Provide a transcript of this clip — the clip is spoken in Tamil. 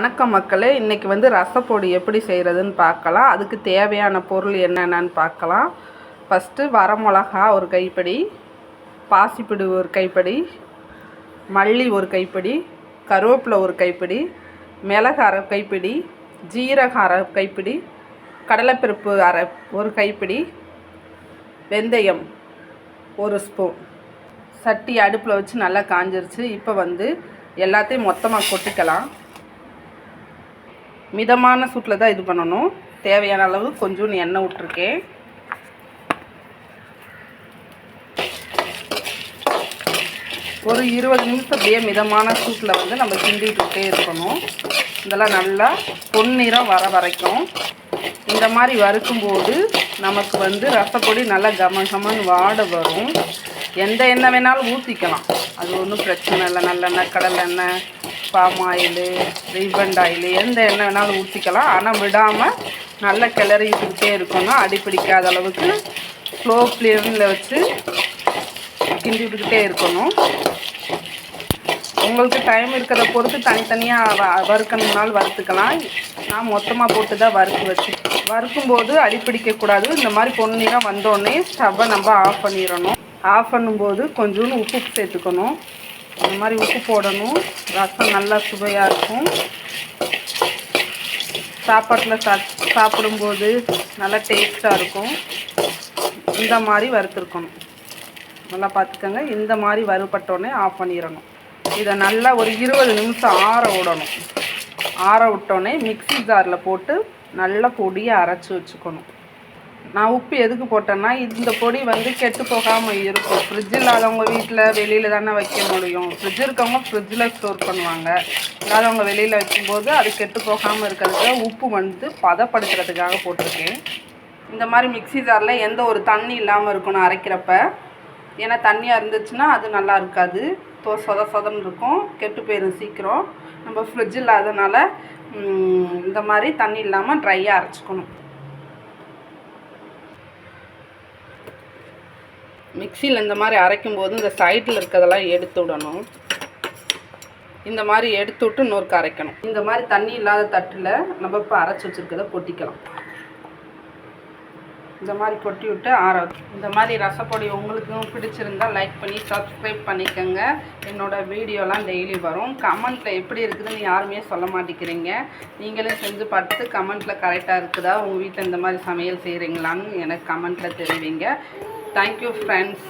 வணக்கம் மக்களே இன்றைக்கி வந்து ரசப்பொடி எப்படி செய்கிறதுன்னு பார்க்கலாம். அதுக்கு தேவையான பொருள் என்னென்னு பார்க்கலாம். ஃபஸ்ட்டு வரமிளகா ஒரு கைப்பிடி பாசிப்பிடு ஒரு கைப்பிடி மல்லி ஒரு கைப்பிடி கருவேப்பிலை ஒரு கைப்பிடி மிளகு அரை கைப்பிடி ஜீரகம் அரை கைப்பிடி கடலைப்பருப்பு அரை ஒரு கைப்பிடி வெந்தயம் ஒரு ஸ்பூன். சட்டி அடுப்பில் வச்சு நல்லா காஞ்சிருச்சு. இப்போ வந்து எல்லாத்தையும் மொத்தமாக கொட்டிக்கலாம். மிதமான சூட்டில் தான் இது பண்ணணும். தேவையான அளவு கொஞ்சோண்டு எண்ணெய் விட்டுருக்கேன். ஒரு இருபது நிமிஷம் அப்படியே மிதமான சூட்டில் வந்து நம்ம கிண்டிகிட்டே இருக்கணும். இதெல்லாம் நல்லா பொன்னிறம் வர வரைக்கும். இந்த மாதிரி வறுக்கும்போது நமக்கு வந்து ரசப்பொடி நல்லா கம கமன்னு வாட வரும். எந்த எண்ணெய் வேணாலும் ஊற்றிக்கலாம் அது ஒன்றும் பிரச்சனை இல்லை. நல்லெண்ணெய் கடலெண்ணெய் பாம் ஆயிலு ரீபண்ட் ஆயிலு எந்த எண்ணெய் வேணாலும் ஊற்றிக்கலாம் ஆனால் விடாமல் நல்லா கிளறிக்கிட்டே இருக்கணும். அடி பிடிக்காத அளவுக்கு ஸ்லோ ஃப்ளேமில் வச்சு கிண்டி விட்டுக்கிட்டே இருக்கணும். உங்களுக்கு டைம் இருக்கிறத பொறுத்து தனித்தனியாக வ வறுக்கணும்னாலும் வறுத்துக்கலாம். நான் மொத்தமாக போட்டு தான் வறுத்து வச்சு வறுக்கும்போது அடிப்பிடிக்கக்கூடாது இந்த மாதிரி பொன்னிறம் வந்தோடனே ஸ்டவ்வை நம்ம ஆஃப் பண்ணிடணும். ஆஃப் பண்ணும்போது கொஞ்சோண்டு உப்பு சேர்த்துக்கணும். இந்த மாதிரி உப்பு போடணும். ரசம் நல்லா சுவையாக இருக்கும். சாப்பாட்டில் சா சாப்பிடும்போது நல்லா டேஸ்ட்டாக இருக்கும். இந்த மாதிரி வறுத்துருக்கணும். நல்லா பார்த்துக்கோங்க. இந்த மாதிரி வறுபட்டோடனே ஆஃப் பண்ணிடணும். இதை நல்லா ஒரு இருபது நிமிஷம் ஆற விடணும். ஆற விட்டோடனே மிக்ஸி ஜாரில் போட்டு நல்லா பொடியை அரைச்சி வச்சுக்கணும். நான் உப்பு எதுக்கு போட்டேன்னா இந்த பொடி வந்து கெட்டு போகாமல் இருக்கும். ஃப்ரிட்ஜ் இல்லாதவங்க வீட்டில் வெளியில் தானே வைக்க முடியும். ஃப்ரிட்ஜ் இருக்கவங்க ஃப்ரிட்ஜில் ஸ்டோர் பண்ணுவாங்க. இல்லாதவங்க வெளியில் வைக்கும்போது அது கெட்டு போகாமல் இருக்கிறதுக்கு உப்பு வந்து பதப்படுத்துறதுக்காக போட்டிருக்கேன். இந்த மாதிரி மிக்ஸி ஜாரில் எந்த ஒரு தண்ணி இல்லாமல் இருக்கணும் அரைக்கிறப்ப. ஏன்னா தண்ணியாக இருந்துச்சுன்னா அது நல்லா இருக்காது. தோ சொத சொதன்னு இருக்கும். கெட்டு போயிடும் சீக்கிரம். நம்ம ஃப்ரிட்ஜ் இல்லாதனால இந்த மாதிரி தண்ணி இல்லாமல் ட்ரையாக அரைச்சிக்கணும். மிக்சியில் இந்த மாதிரி அரைக்கும் போது இந்த சைடில் இருக்கிறதெல்லாம் எடுத்து விடணும். இந்த மாதிரி எடுத்து விட்டு நொறுக்கு அரைக்கணும். இந்த மாதிரி தண்ணி இல்லாத தட்டில் நம்ம இப்போ அரைச்சி வச்சுருக்கதை கொட்டிக்கலாம். இந்த மாதிரி கொட்டி விட்டு ஆற இந்த மாதிரி ரசப்பொடி உங்களுக்கும் பிடிச்சிருந்தா லைக் பண்ணி சப்ஸ்கிரைப் பண்ணிக்கோங்க. என்னோடய வீடியோலாம் டெய்லி வரும். கமெண்ட்டில் எப்படி இருக்குதுன்னு யாருமே சொல்ல மாட்டேங்கிறீங்க. நீங்களே செஞ்சு பார்த்து கமெண்ட்டில் கரெக்டாக இருக்குதா? உங்கள் வீட்டில் இந்த மாதிரி சமையல் செய்கிறீங்களான்னு எனக்கு கமெண்ட்டில் தெரிவிங்க. Thank you friends